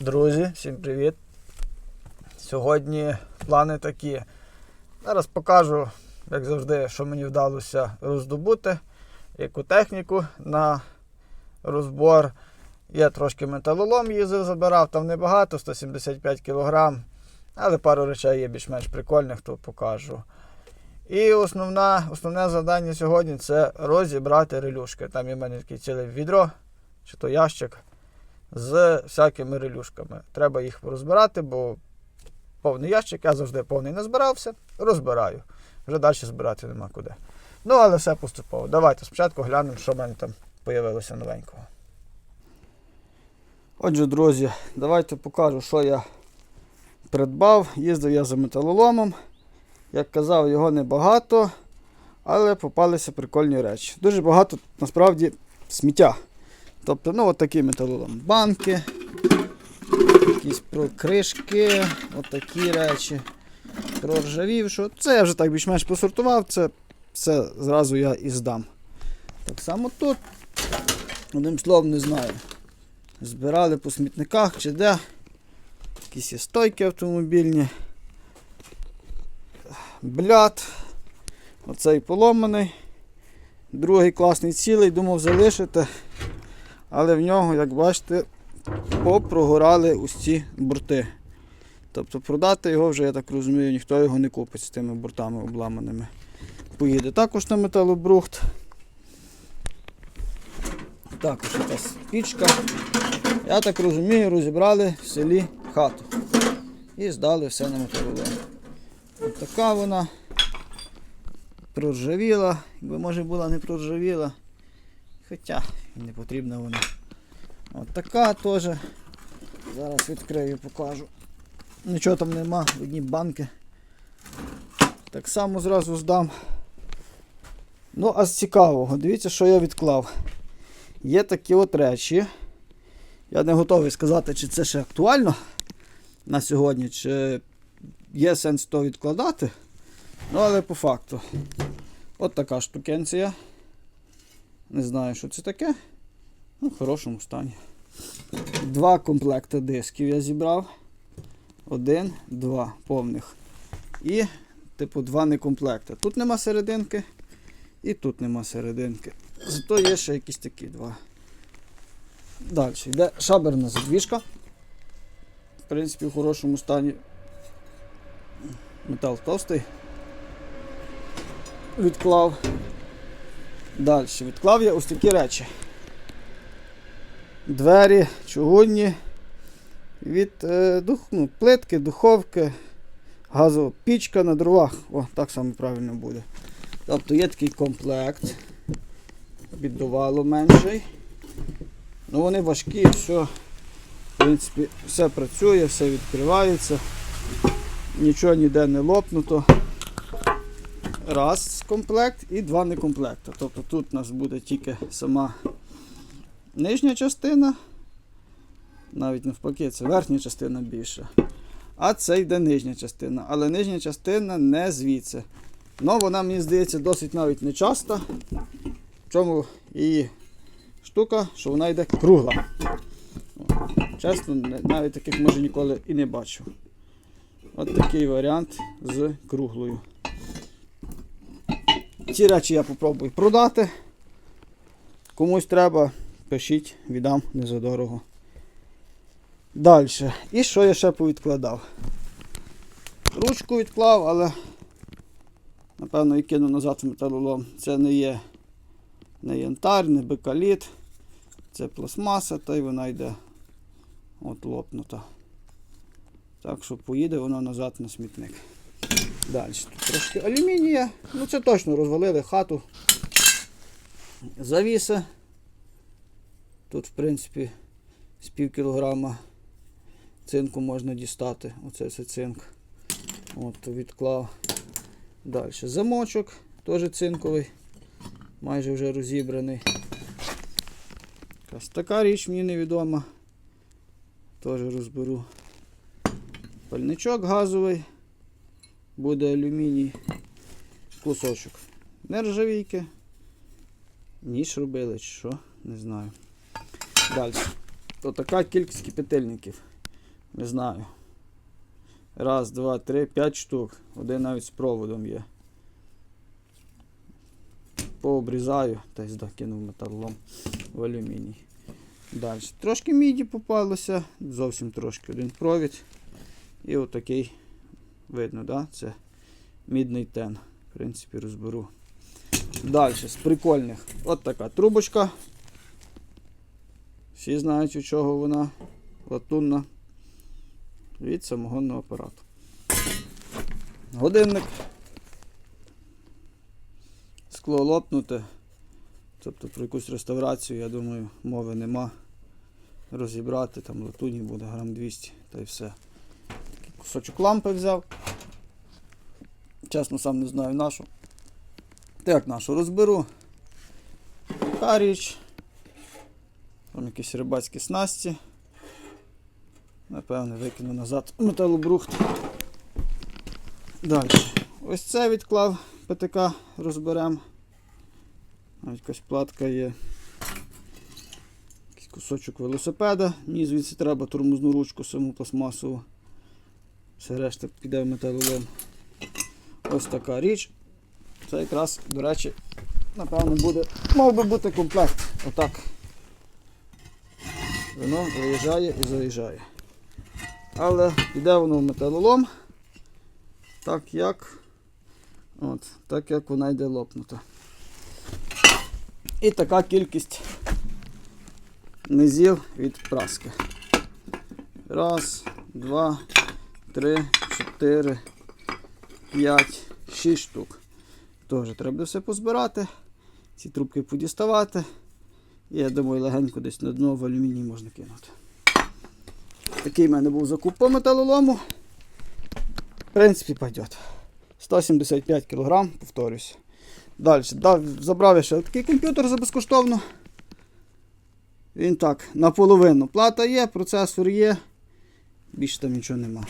Друзі, всім привіт! Сьогодні плани такі. Зараз покажу, як завжди, що мені вдалося роздобути, яку техніку на розбор. Я трошки металолом їздив, забирав, там небагато, 175 кг, але пару речей є більш-менш прикольних, то покажу. І основна, основне завдання сьогодні це розібрати релюшки. Там є в мене таке ціле відро, чи то ящик з всякими релюшками. Треба їх розбирати, бо повний ящик, я завжди повний не збирався, розбираю. Вже далі збирати нема куди. Ну, але все поступово. Давайте спочатку глянемо, що в мене там з'явилося новенького. Отже, друзі, давайте покажу, що я придбав. Їздив я за металоломом. Як казав, його небагато, але попалися прикольні речі. Дуже багато насправді сміття. Тобто, ну, от такі металолом. Банки, якісь кришки, от такі речі. Проржавівшу. Це я вже так більш-менш посортував, це все зразу я і здам. Так само тут. Одним словом, не знаю. Збирали по смітниках чи де. Якісь є стойки автомобільні. Бляд. Оцей поломаний. Другий класний цілий, думав залишити. Але в нього, як бачите, попрогорали ось ці борти. Тобто продати його вже, я так розумію, ніхто його не купить з тими бортами обламаними. Поїде також на металобрухт. Також якась пічка. Я так розумію, розібрали в селі хату. І здали все на металолом. Ось така вона проржавіла, якби може була не проржавіла. Хоча і не потрібна вона. От така теж. Зараз відкрию покажу. Нічого там нема, одні банки. Так само зразу здам. Ну, а з цікавого, дивіться, що я відклав. Є такі от речі. Я не готовий сказати, чи це ще актуально на сьогодні, чи є сенс то відкладати. Ну, але по факту. От така штукенція. Не знаю, що це таке. Ну, в хорошому стані. Два комплекти дисків я зібрав. Один, два повних. І, типу, два некомплекти. Тут нема серединки. І тут нема серединки. Зато є ще якісь такі два. Далі. Йде шаберна задвіжка. В принципі, в хорошому стані. Метал товстий. Відклав. Далі. Відклав я ось такі речі. Двері, чугунні. Від е, дух, ну, плитки, духовки, газова пічка на дровах. О, так само правильно буде. Тобто є такий комплект. Піддувало менший. Ну вони важкі, все. В принципі, все працює, все відкривається. Нічого ніде не лопнуто. Раз комплект і два некомплекти. Тобто тут у нас буде тільки сама нижня частина. Навіть навпаки, це верхня частина більша. А це йде нижня частина. Але нижня частина не звідси. Ну, вона, мені здається, досить навіть не часто. В чому її штука, що вона йде кругла. Чесно, навіть таких може ніколи і не бачив. От такий варіант з круглою. Ці речі я попробую продати. Комусь треба, пишіть, віддам не за. Далі. І що я ще повідкладав? Ручку відклав, але напевно і кину назад в металолом. Це не є не янтар, не бекаліт. Це пластмаса, та й вона йде от лопнута. Так що поїде воно назад на смітник. Далі. Тут трошки алюмінія. Ну це точно розвалили хату. Завіси. Тут, в принципі, з пів кілограма цинку можна дістати. Оце все цинк. От відклав. Далі замочок, теж цинковий, майже вже розібраний. Якась така річ мені невідома. Теж розберу. Пальничок газовий. Буде алюміній. Кусочок. Нержавійки. Ніж робили чи що, не знаю. Далі. Отака кількість кипятильників. Не знаю. Раз, два, три, п'ять штук. Один навіть з проводом є. Пообрізаю та й закинув металолом в алюміній. Далі. Трошки міді попалося, зовсім трошки один провід. І отакий видно, да? це мідний тен. В принципі, розберу. Далі, з прикольних. От така трубочка. Всі знають, у чого вона латунна від самогонного апарату. Годинник. Скло лопнуте. Тобто про якусь реставрацію, я думаю, мови нема. Розібрати там латуні буде грам 200 та й все. Кусочок лампи взяв. Чесно, сам не знаю нашу. Та як нашу розберу. Така річ. Там якісь рибацькі снасті. Напевне, викину назад металобрухт. Далі. Ось це відклав ПТК розберемо. Навіть якась платка є. Якийсь кусочок велосипеда. Мені звідси треба тормозну ручку саму пластмасову. Все решта піде в металолом. Ось така річ. Це якраз, до речі, напевно, буде, мав би бути комплект. Отак. Воно виїжджає і заїжджає. Але піде воно в металолом. Так як. От, так як вона йде лопнута. І така кількість низів від праски. Раз, два, три, чотири, п'ять, шість штук. Теж треба все позбирати, ці трубки подіставати. Я думаю, легенько десь на дно в алюміній можна кинути. Такий в мене був закуп по металолому. В принципі, пойдет. 175 кг, повторюсь. Далі. Да, забрав я ще такий комп'ютер за безкоштовно. Він так, наполовину. Плата є, процесор є. Більше там нічого нема.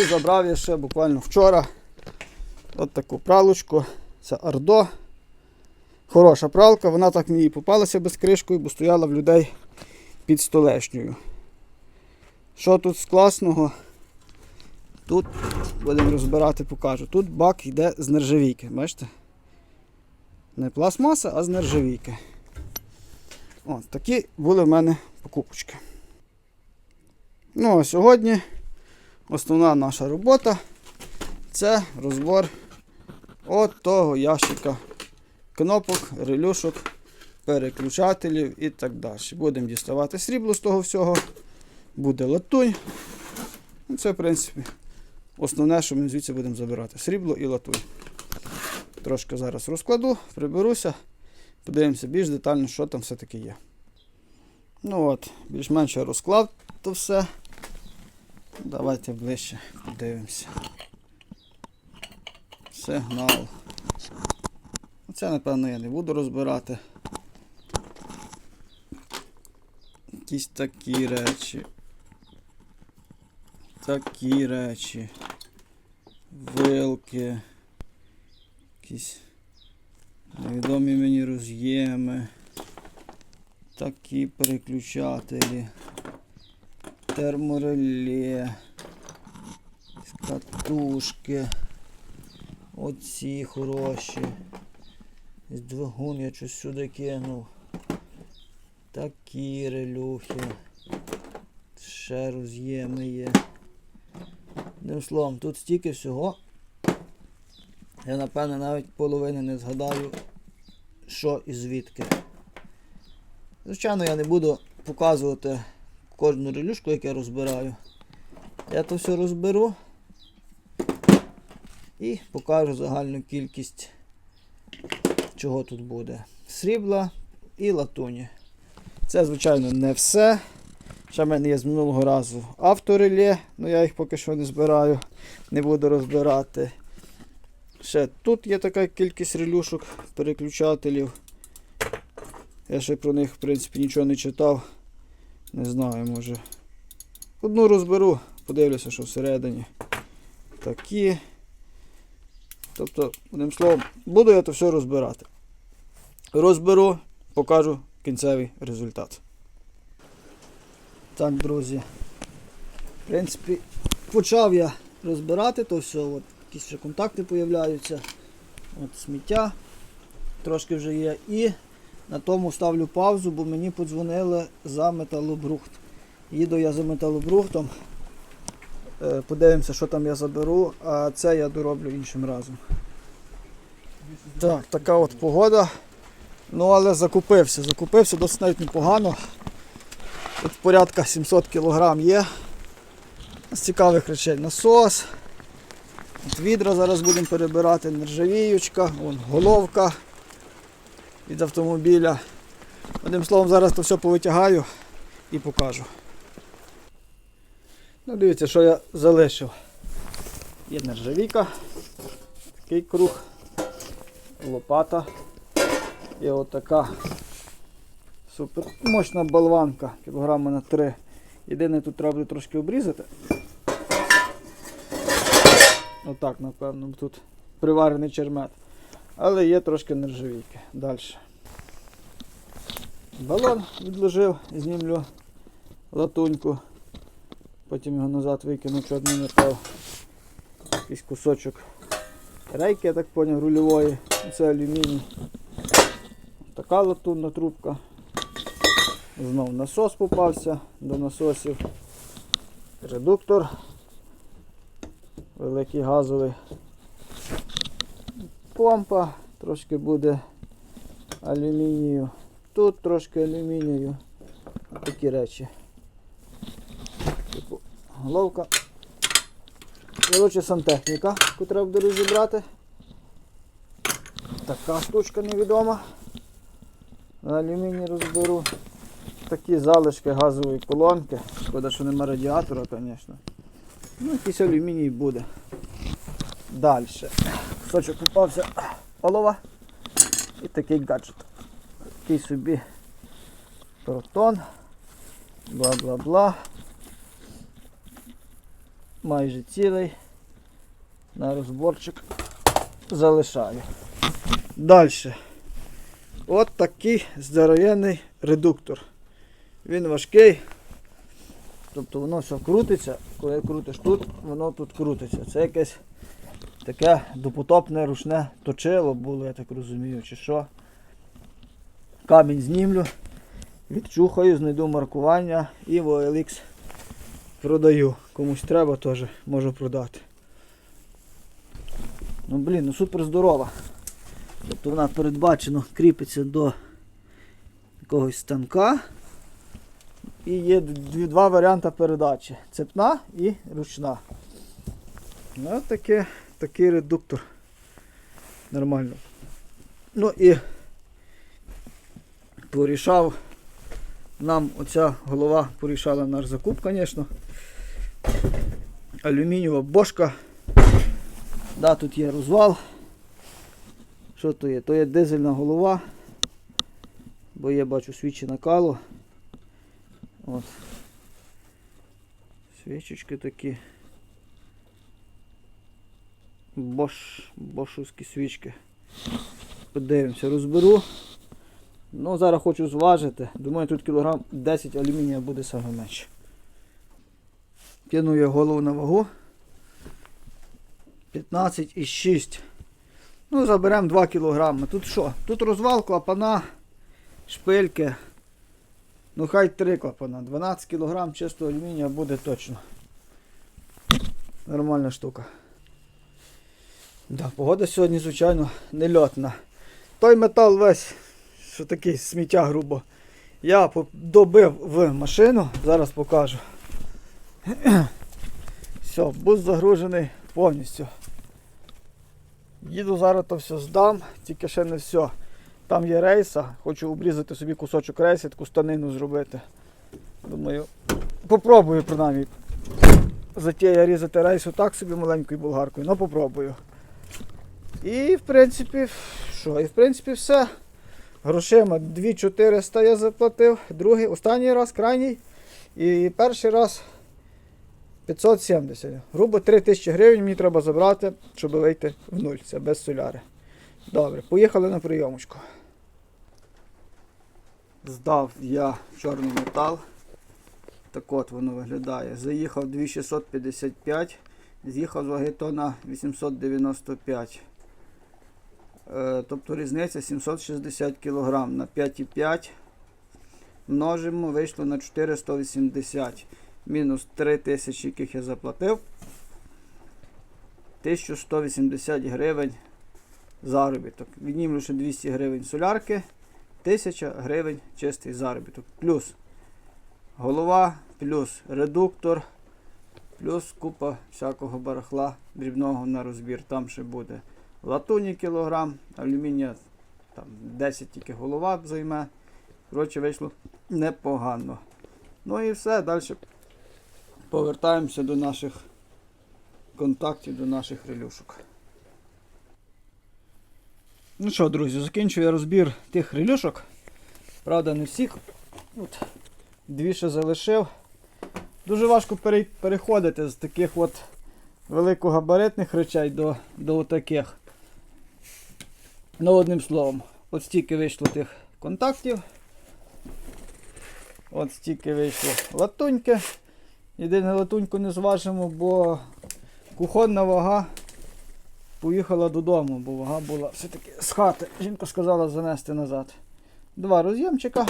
І забрав я ще буквально вчора от таку пралочку. Це Ардо. Хороша пралка, вона так мені і попалася без кришкою, бо стояла в людей під столешньою. Що тут з класного? Тут будемо розбирати, покажу. Тут бак йде з нержавійки, бачите? Не пластмаса, а з нержавійки. От, такі були в мене покупочки. Ну, а сьогодні основна наша робота це розбор от того ящика кнопок, релюшок, переключателів і так далі. Будемо діставати срібло з того всього, буде латунь. Ну, Це, в принципі, основне, що ми звідси будемо забирати. Срібло і латунь. Трошки зараз розкладу, приберуся, подивимося більш детально, що там все-таки є. Ну от, більш-менш я розклав то все. Давайте ближче подивимося. Сигнал. Це, напевно, я не буду розбирати. Якісь такі речі. Такі речі. Вилки. Якісь невідомі мені роз'єми. Такі переключателі. Термореле. Катушки. Оці хороші. Двигун я щось сюди кинув. Такі релюхи. Ще роз'єми є. Одним словом, тут стільки всього. Я напевне навіть половини не згадаю, що і звідки. Звичайно, я не буду показувати кожну релюшку, яку я розбираю. Я то все розберу і покажу загальну кількість, чого тут буде. Срібла і латуні. Це, звичайно, не все. Ще в мене є з минулого разу автореле, але я їх поки що не збираю, не буду розбирати. Ще тут є така кількість релюшок, переключателів. Я ще про них, в принципі, нічого не читав. Не знаю, може. Одну розберу, подивлюся, що всередині. Такі. Тобто, одним словом, буду я то все розбирати. Розберу, покажу кінцевий результат. Так, друзі. В принципі, почав я розбирати то все. От, якісь ще контакти з'являються. От сміття трошки вже є. І на тому ставлю паузу, бо мені подзвонили за металобрухт. Їду я за металобрухтом. Е, Подивимося, що там я заберу, а це я дороблю іншим разом. Так, така от погода. Ну, але закупився. Закупився досить навіть непогано. Тут порядка 700 кг є. З цікавих речей насос. От відра зараз будемо перебирати, нержавіючка, вон, головка від автомобіля. Одним словом, зараз то все повитягаю і покажу. Ну, дивіться, що я залишив. Є нержавійка, такий круг, лопата і отака супер мощна болванка, кілограма на 3. Єдине тут треба буде трошки обрізати. Отак, напевно, тут приварений чермет. Але є трошки нержавійки. Далі. Балон відложив, знімлю латуньку. Потім його назад викину чорний метал. Якийсь кусочок рейки, я так поняв, рульової. Це алюміній. Така латунна трубка. Знов насос попався до насосів. Редуктор. Великий газовий. Помпа, трошки буде алюмінію. Тут трошки алюмінію. Такі речі. Головка. Коротше, сантехніка, яку треба буде розібрати. Така штучка невідома. Алюміній розберу. Такі залишки газової колонки. Шкода, що нема радіатора, звісно. Ну, якийсь алюміній буде. Далі. Кусочок попався олова і такий гаджет. Такий собі протон. Бла-бла-бла. Майже цілий. На розборчик залишаю. Далі. От такий здоровенний редуктор. Він важкий. Тобто воно все крутиться, коли крутиш тут, воно тут крутиться. Це якесь таке допотопне ручне точило було, я так розумію, чи що. Камінь знімлю, відчухаю, знайду маркування і в OLX продаю. Комусь треба теж можу продати. Ну блін, ну супер здорова. Тобто вона передбачено кріпиться до якогось станка. І є два варіанти передачі. Цепна і ручна. Ну, таке, такий редуктор. Нормально. Ну і порішав. Нам оця голова порішала наш закуп, звісно. Алюмінієва бошка. Да, тут є розвал. Що то є? То є дизельна голова. Бо є, бачу, свічі накалу. От. Свічечки такі. Бош, бошовські свічки. Подивимося, розберу. Ну, зараз хочу зважити. Думаю, тут кілограм 10 алюмінія буде саме менше. Кину я голову на вагу. 15,6. Ну, заберемо 2 кілограми. Тут що? Тут розвал, клапана, шпильки. Ну хай 3 клапана. 12 кг чистого алюмінія буде точно. Нормальна штука. Да, погода сьогодні, звичайно, не льотна. Той метал весь, що такий сміття грубо. Я добив в машину, зараз покажу. Все, бус загружений повністю. Їду зараз то все здам, тільки ще не все. Там є рейса, хочу обрізати собі кусочок рейса, таку станину зробити. Думаю, попробую принаймні. Затія різати рейсу так собі маленькою болгаркою, ну попробую. І в принципі, що, і в принципі все. Грошима 2400 я заплатив, другий, останній раз, крайній. І перший раз 570. Грубо 3000 гривень мені треба забрати, щоб вийти в нуль. Це без соляри. Добре, поїхали на прийомочку. Здав я чорний метал. Так от воно виглядає. Заїхав 2655, з'їхав з ваги тона 895. Е, тобто різниця 760 кг на 5,5. Множимо, вийшло на 480. Мінус 3000, яких я заплатив. 1180 гривень заробіток. Віднімлю ще 200 гривень солярки, 1000 гривень чистий заробіток. Плюс голова, плюс редуктор, плюс купа всякого барахла дрібного на розбір. Там ще буде латуні кілограм, алюмінія там 10 тільки голова займе. Коротше, вийшло непогано. Ну і все, далі повертаємося до наших контактів, до наших релюшок. Ну що, друзі, закінчую я розбір тих релюшок. Правда, не всіх. От, дві ще залишив. Дуже важко пере- переходити з таких от великогабаритних речей до, до таких. Ну, одним словом, от стільки вийшло тих контактів. От стільки вийшло латуньки. Єдине латуньку не зважимо, бо кухонна вага поїхала додому, бо вага була все-таки з хати. Жінка сказала занести назад. Два роз'ємчика. В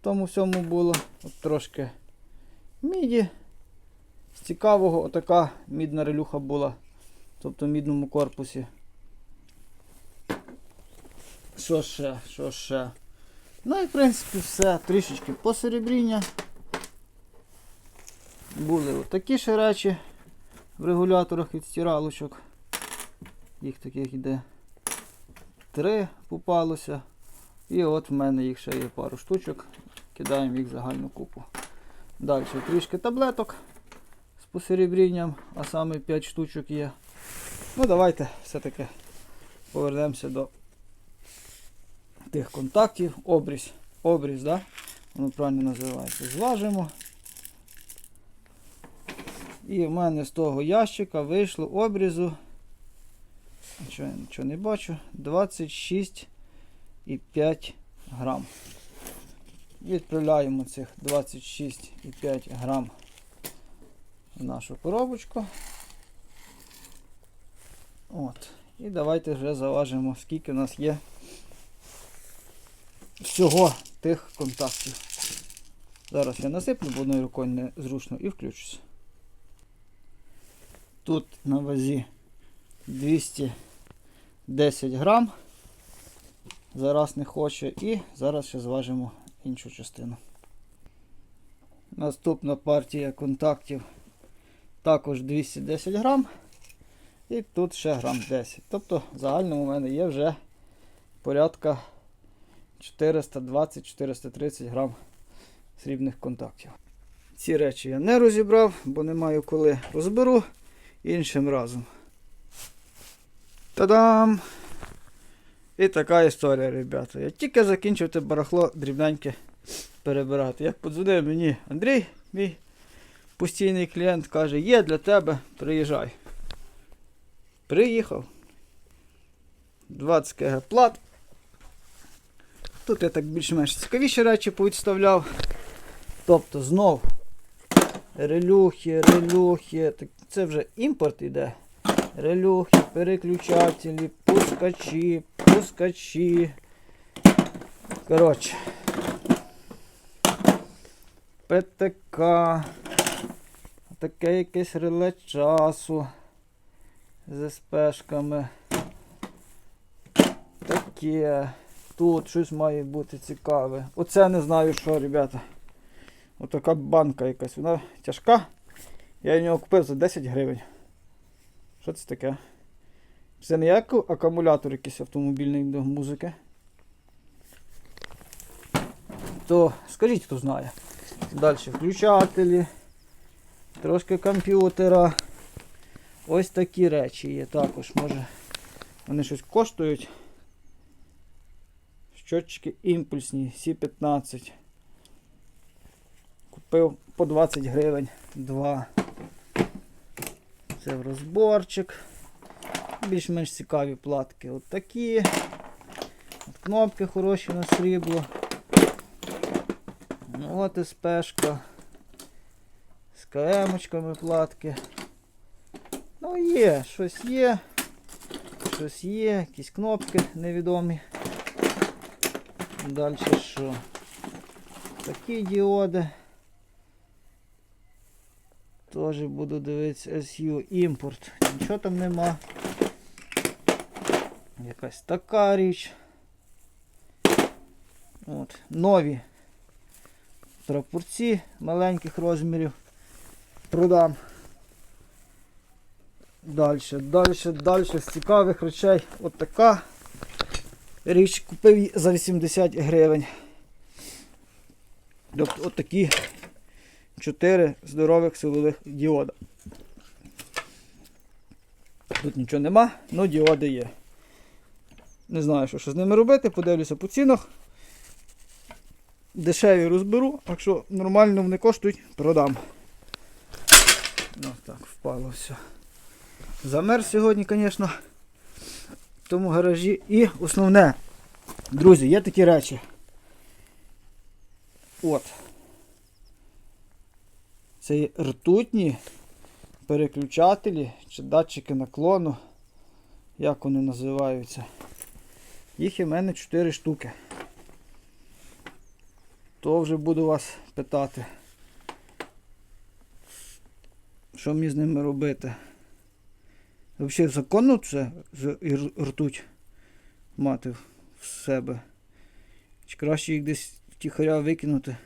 тому всьому було от трошки міді. З цікавого отака мідна релюха була. Тобто в мідному корпусі. Що ще? Що ще? Ну і в принципі все. Трішечки посеребріння. Були отакі ще речі в регуляторах від стиралочок. Їх таких йде три попалося. І от в мене їх ще є пару штучок. Кидаємо їх в загальну купу. Далі трішки таблеток з посеребрінням, а саме 5 штучок є. Ну давайте все-таки повернемося до тих контактів. Обріз. Обріз, да? Воно правильно називається. Зважимо. І в мене з того ящика вийшло обрізу. Нічого, нічого не бачу. 26,5 грам. Відправляємо цих 26,5 грам в нашу коробочку. От. І давайте вже заважимо, скільки у нас є всього тих контактів. Зараз я насиплю, бо одною рукою не зручно і включуся. Тут на вазі 210 грам. Зараз не хоче. І зараз ще зважимо іншу частину. Наступна партія контактів також 210 грам. І тут ще грам 10. Тобто в загальному у мене є вже порядка 420-430 грам срібних контактів. Ці речі я не розібрав, бо не маю коли розберу іншим разом. Та-дам! І така історія, ребята. Я тільки закінчив те барахло дрібненьке перебирати. Як подзвонив мені Андрій, мій постійний клієнт, каже, є для тебе, приїжджай. Приїхав. 20 кг плат. Тут я так більш-менш цікавіші речі повідставляв. Тобто знов релюхи, релюхи. Це вже імпорт іде. Релюхи, переключателі, пускачі, пускачі. Коротше. ПТК. Таке якесь реле часу. З СПшками. Таке. Тут щось має бути цікаве. Оце не знаю що, ребята. Отака банка якась. Вона тяжка. Я нього купив за 10 гривень. Що це таке? Це не як акумулятор якийсь автомобільний до музики. То скажіть, хто знає. Далі включателі. Трошки комп'ютера. Ось такі речі є також. Може вони щось коштують. Щотчики імпульсні, Сі-15. Купив по 20 гривень. Два. Це в розборчик. Більш-менш цікаві платки. От такі. От кнопки хороші на срібло. Ну, От СПшка. З КМ-очками платки. Ну є, щось є. Щось є, якісь кнопки невідомі. Далі що? Такі діоди. Теж буду дивитися SU імпорт. Нічого там нема. Якась така річ. От, нові прапорці маленьких розмірів. Продам. Далі, далі, далі з цікавих речей. От така річ купив за 80 гривень. Тобто от такі 4 здорових силових діода. Тут нічого нема, але діоди є. Не знаю, що, що з ними робити, подивлюся по цінах. Дешеві розберу, якщо нормально вони коштують, продам. Ну так, впало все. Замер сьогодні, звісно, в тому гаражі. І основне, друзі, є такі речі. От. Це ртутні переключателі чи датчики наклону. Як вони називаються. Їх є в мене 4 штуки. То вже буду вас питати. Що мені з ними робити? Взагалі законно це ртуть мати в себе. Чи краще їх десь втіхаря викинути?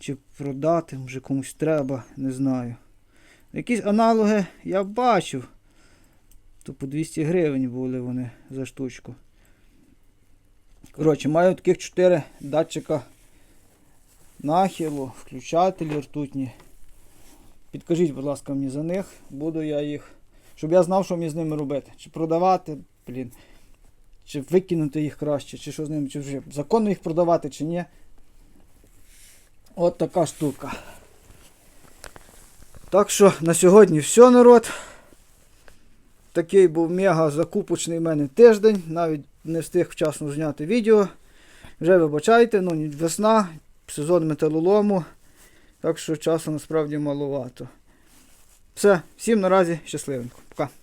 Чи продати, може комусь треба, не знаю. Якісь аналоги я бачив. То по 200 гривень були вони за штучку. Коротше, маю таких 4 датчика нахилу, включателі ртутні. Підкажіть, будь ласка, мені за них. Буду я їх. Щоб я знав, що мені з ними робити. Чи продавати, блін. Чи викинути їх краще, чи що з ними, чи вже законно їх продавати, чи ні. От така штука. Так що на сьогодні все, народ. Такий був мега закупочний в мене тиждень. Навіть не встиг вчасно зняти відео. Вже вибачайте, ну весна, сезон металолому. Так що часу насправді маловато. Все, всім наразі щасливенько. Пока.